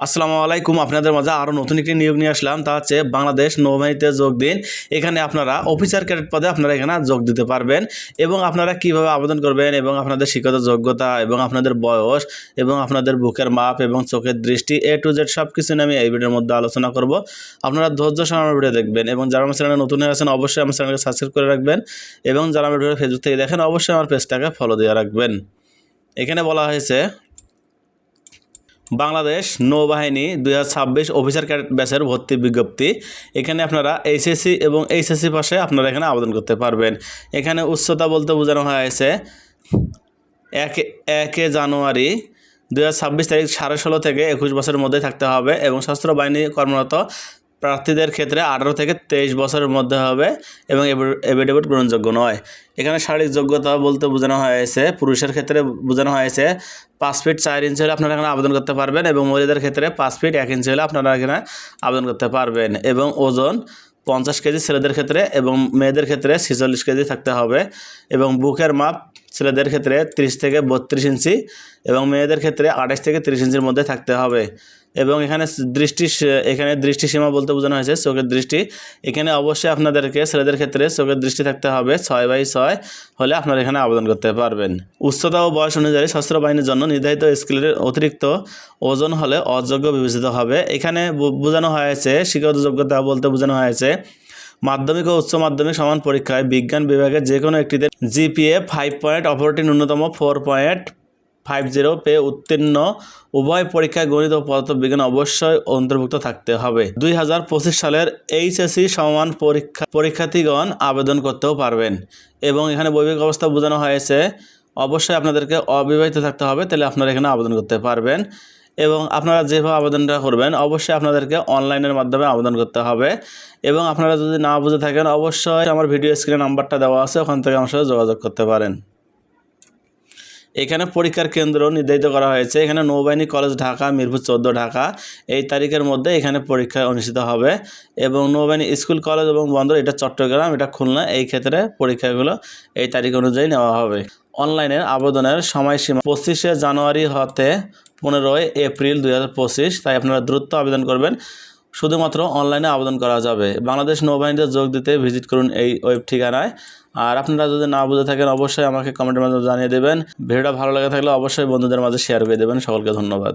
আসসালামু আলাইকুম, আপনাদের মাঝে আরও নতুন একটি নিয়োগ নিয়ে আসলাম। তা হচ্ছে বাংলাদেশ নৌবাহিনীতে যোগ দিন। এখানে আপনারা অফিসার ক্যাডেট পদে আপনারা এখানে যোগ দিতে পারবেন এবং আপনারা কীভাবে আবেদন করবেন এবং আপনাদের শিক্ষত যোগ্যতা এবং আপনাদের বয়স এবং আপনাদের বুকের মাপ এবং চোখের দৃষ্টি এ টু জেড সব কিছু নিয়ে আমি এই ভিডিওর মধ্যে আলোচনা করব। আপনারা ধৈর্য আমার ভিডিও দেখবেন এবং যারা আমার চ্যানেলে নতুন হয়ে আছেন অবশ্যই আমার চ্যানেলকে সাবস্ক্রাইব করে রাখবেন এবং যারা আমার ভিডিও ফেসবুক থেকে দেখেন অবশ্যই আমার পেজটাকে ফলো দিয়ে রাখবেন। এখানে বলা হয়েছে বাংলাদেশ নৌবাহিনী দুই হাজার ছাব্বিশ অফিসার ক্যাডেট ব্যাচের ভর্তি বিজ্ঞপ্তি। এখানে আপনারা এইচএসসি এবং এইচএসসি পাশে আপনারা এখানে আবেদন করতে পারবেন। এখানে উচ্চতা বলতে বোঝানো হয়েছে, এক, একে জানুয়ারি দু হাজার ছাব্বিশ তারিখ সাড়ে ষোলো থেকে একুশ বছরের মধ্যে থাকতে হবে এবং সশস্ত্র বাহিনী কর্মরত প্রার্থীদের ক্ষেত্রে আঠারো থেকে তেইশ বছরের মধ্যে হবে এবং এভিডেভিট গ্রহণযোগ্য নয়। এখানে শারীরিক যোগ্যতা বলতে বোঝানো হয়েছে, পুরুষের ক্ষেত্রে বোঝানো হয়েছে, পাঁচ ফিট চার ইঞ্চি হলে আপনারা এখানে আবেদন করতে পারবেন এবং মহিলাদের ক্ষেত্রে পাঁচ ফিট এক ইঞ্চি হলে আপনারা এখানে আবেদন করতে পারবেন এবং ওজন পঞ্চাশ কেজি ছেলেদের ক্ষেত্রে এবং মেয়েদের ক্ষেত্রে ছেচল্লিশ কেজি থাকতে হবে এবং বুকের মাপ ছেলেদের ক্ষেত্রে ত্রিশ থেকে বত্রিশ ইঞ্চি এবং মেয়েদের ক্ষেত্রে আঠাশ থেকে তিরিশ ইঞ্চির মধ্যে থাকতে হবে। এবং এখানে দৃষ্টি এখানে দৃষ্টিসীমা বলতে বোঝানো হয়েছে, চোখের দৃষ্টি। এখানে অবশ্যই আপনাদেরকে, ছেলেদের ক্ষেত্রে চোখের দৃষ্টি থাকতে হবে, ছয় বাই ছয় হলে আপনারা এখানে আবেদন করতে পারবেন। উচ্চতা ও বয়স অনুযায়ী সশস্ত্র বাহিনীর জন্য নির্ধারিত স্কেলের অতিরিক্ত ওজন হলে অযোগ্য বিবেচিত হবে। এখানে বোঝানো হয়েছে, শিক্ষাগত যোগ্যতা বলতে বোঝানো হয়েছে, মাধ্যমিক ও উচ্চ মাধ্যমিক সমান পরীক্ষায় বিজ্ঞান বিভাগের যে কোনো একটিতে জিপিএ ফাইভ পয়েন্ট অপরটি ন্যূনতম ফোর পয়েন্ট ফাইভ জিরো পেয়ে উত্তীর্ণ। উভয় পরীক্ষায় গণিত ও পদার্থবিজ্ঞান অবশ্যই অন্তর্ভুক্ত থাকতে হবে। দুই হাজার পঁচিশ সালের এইচএসসি সমান পরীক্ষা পরীক্ষার্থীগণ আবেদন করতেও পারবেন। এবং এখানে বৈবিক অবস্থা বোঝানো হয়েছে। অবশ্যই আপনাদেরকে অবিবাহিত থাকতে হবে, তাহলে আপনারা এখানে আবেদন করতে পারবেন। এবং আপনারা যেভাবে আবেদনটা করবেন, অবশ্যই আপনাদেরকে অনলাইনের মাধ্যমে আবেদন করতে হবে। এবং আপনারা যদি না বুঝে থাকেন, অবশ্যই আমার ভিডিও স্ক্রিনে নাম্বারটা দেওয়া আছে, ওখান থেকে আমার সাথে যোগাযোগ করতে পারেন। এখানে পরীক্ষার কেন্দ্র নির্ধারিত করা হয়েছে। এখানে নৌবাহিনী কলেজ ঢাকা, মিরপুর চোদ্দ ঢাকা। এই তারিখের মধ্যে এখানে পরীক্ষা অনুষ্ঠিত হবে এবং নৌবাহিনী স্কুল, কলেজ এবং বন্দর, এটা চট্টগ্রাম, এটা খুলনা, এই ক্ষেত্রে পরীক্ষাগুলো এই তারিখ অনুযায়ী নেওয়া হবে। অনলাইনের আবেদনের সময়সীমা পঁচিশে জানুয়ারি হতে পনেরোই এপ্রিল দুই হাজার পঁচিশ। তাই আপনারা দ্রুত আবেদন করবেন। শুধুমাত্র অনলাইনে আবেদন করা যাবে। বাংলাদেশ নৌবাহিনীতে যোগ দিতে ভিজিট করুন এই ওয়েব ঠিকানায়। আর আপনারা যদি না বুঝে থাকেন, অবশ্যই আমাকে কমেন্টের মাধ্যমে জানিয়ে দেবেন। ভিডিওটা ভালো লাগে থাকলে অবশ্যই বন্ধুদের মাঝে শেয়ার করে দেবেন। সকলকে ধন্যবাদ।